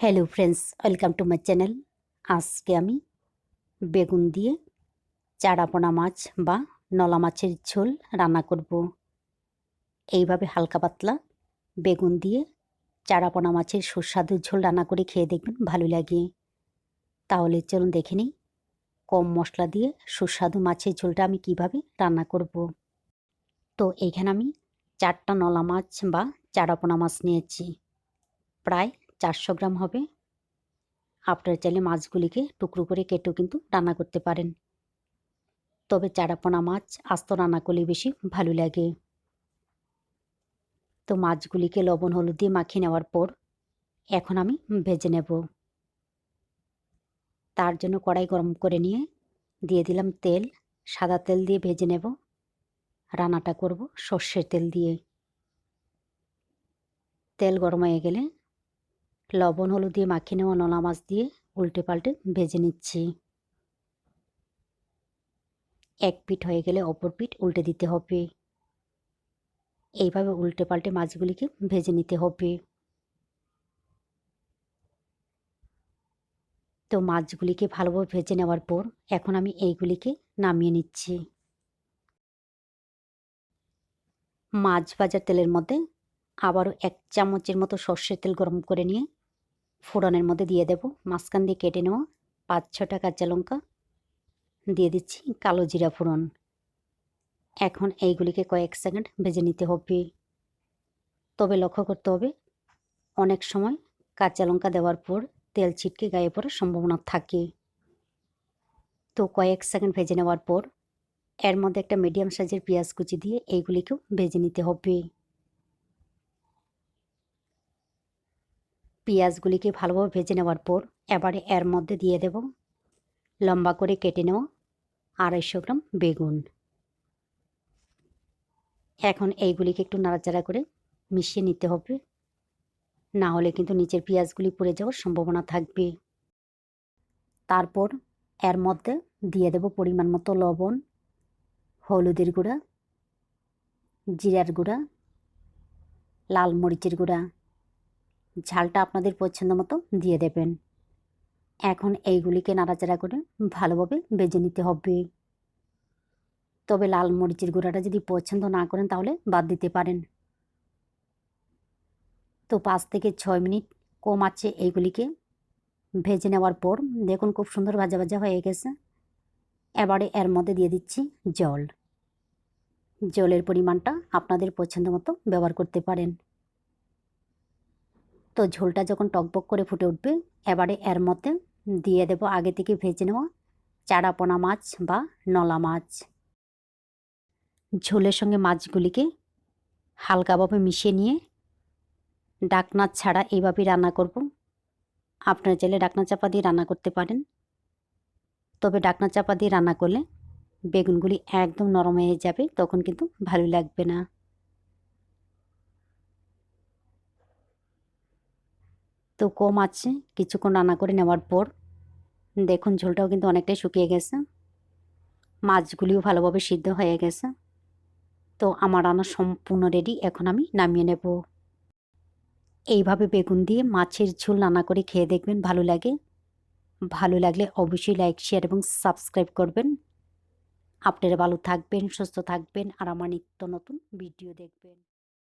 Hello friends welcome to my channel আজকে আমি বেগুন দিয়ে চারাপোনা মাছ বা নলা মাছের ঝোল রান্না করব। এইভাবে হালকা পাতলা বেগুন দিয়ে চারাপোনা মাছের সুস্বাদু ঝোল রান্না করে খেয়ে দেখবেন, ভালো লাগে। তাহলে চলুন দেখে নিই কম মশলা দিয়ে সুস্বাদু মাছের ঝোলটা আমি কীভাবে রান্না করব। তো এইখানে আমি চারটা নলা মাছ বা চারাপোনা মাছ নিয়েছি। প্রায় চারশো গ্রাম হবে। আপনারা চাইলে মাছগুলিকে টুকরো করে কেটেও কিন্তু রান্না করতে পারেন। তবে চারাপোনা মাছ আস্ত রান্না করলে বেশি ভালো লাগে। তো মাছগুলিকে লবণ, হলুদ দিয়ে মাখিয়ে নেওয়ার পর এখন আমি ভেজে নেব। তার জন্য কড়াই গরম করে নিয়ে দিয়ে দিলাম তেল। সাদা তেল দিয়ে ভেজে নেব। রান্নাটা করব সর্ষের তেল দিয়ে। তেল গরম হয়ে গেলে লবণ, হলুদ দিয়ে মাখিয়ে নেওয়া নলা মাছ দিয়ে উল্টে পাল্টে ভেজে নিচ্ছি। এক পিঠ হয়ে গেলে অপর পিঠ উল্টে দিতে হবে। এইভাবে উল্টে পাল্টে মাছগুলিকে ভেজে নিতে হবে। তো মাছগুলিকে ভালোভাবে ভেজে নেওয়ার পর এখন আমি এইগুলিকে নামিয়ে নিচ্ছি। মাছ ভাজার তেলের মধ্যে আবারও এক চামচের মতো সর্ষের তেল গরম করে নিয়ে ফোড়নের মধ্যে দিয়ে দেব। মাঝখান দিয়ে কেটে নেওয়া পাঁচ ছটা কাঁচা লঙ্কা। দিয়ে দিচ্ছি কালো জিরা ফোড়ন। এখন এইগুলিকে কয়েক সেকেন্ড ভেজে নিতে হবে। তবে লক্ষ্য করতে হবে, অনেক সময় কাঁচা লঙ্কা দেওয়ার পর তেল ছিটকে গায়ে পড়ার সম্ভাবনা থাকে। তো কয়েক সেকেন্ড ভেজে নেওয়ার পর এর মধ্যে একটা মিডিয়াম সাইজের পেঁয়াজ কুচি দিয়ে এইগুলিকেও ভেজে নিতে হবে। পেঁয়াজগুলিকে ভালোভাবে ভেজে নেওয়ার পর এবারে এর মধ্যে দিয়ে দেব লম্বা করে কেটে নেওয়া আড়াইশো গ্রাম বেগুন। এখন এইগুলিকে একটু নাড়াচাড়া করে মিশিয়ে নিতে হবে। না হলে কিন্তু নিচের পেঁয়াজগুলি পড়ে যাওয়ার সম্ভাবনা থাকবে। তারপর এর মধ্যে দিয়ে দেব পরিমাণ মতো লবণ, হলুদের গুঁড়া, জিরার গুঁড়া, লাল মরিচের গুঁড়া ঝালটা আপনাদের পছন্দ মতো দিয়ে দেবেন। এখন এইগুলিকে নাড়াচাড়া করে ভালোভাবে বেজে নিতে হবে। তবে লাল মরিচের গুঁড়াটা যদি পছন্দ না করেন তাহলে বাদ দিতে পারেন। তো পাঁচ থেকে ছয় মিনিট কম আছে এইগুলিকে ভেজে নেওয়ার পর দেখুন খুব সুন্দর ভাজা ভাজা হয়ে গেছে। এবারে এর মধ্যে দিয়ে দিচ্ছি জল। জলের পরিমাণটা আপনাদের পছন্দ মতো ব্যবহার করতে পারেন। তো ঝোলটা যখন টকবক করে ফুটে উঠবে, এবারে এর মধ্যে দিয়ে দেব আগে থেকে ভেজে নেওয়া চারাপোনা মাছ বা নলা মাছ। ঝোলের সঙ্গে মাছগুলিকে হালকাভাবে মিশিয়ে নিয়ে ডাকনা ছাড়া এইভাবেই রান্না করব। আপনারা চাইলে ডাকনা চাপা দিয়ে রান্না করতে পারেন। তবে ডাকনা চাপা দিয়ে রান্না করলে বেগুনগুলি একদম নরম হয়ে যাবে, তখন কিন্তু ভালো লাগবে না। তো কম আছে, কিছুক্ষণ রান্না করে নেওয়ার পর। দেখুন, ঝোলটাও কিন্তু অনেকটাই শুকিয়ে গেছে। মাছগুলিও ভালোভাবে সিদ্ধ হয়ে গেছে। তো আমার রান্না সম্পূর্ণ রেডি এখন আমি নামিয়ে নেব। এইভাবে বেগুন দিয়ে মাছের ঝোল রান্না করে খেয়ে দেখবেন ভালো লাগে। ভালো লাগলে অবশ্যই লাইক শেয়ার এবং সাবস্ক্রাইব করবেন। আপনারা ভালো থাকবেন, সুস্থ থাকবেন, আর আমার নিত্য নতুন ভিডিও দেখবেন।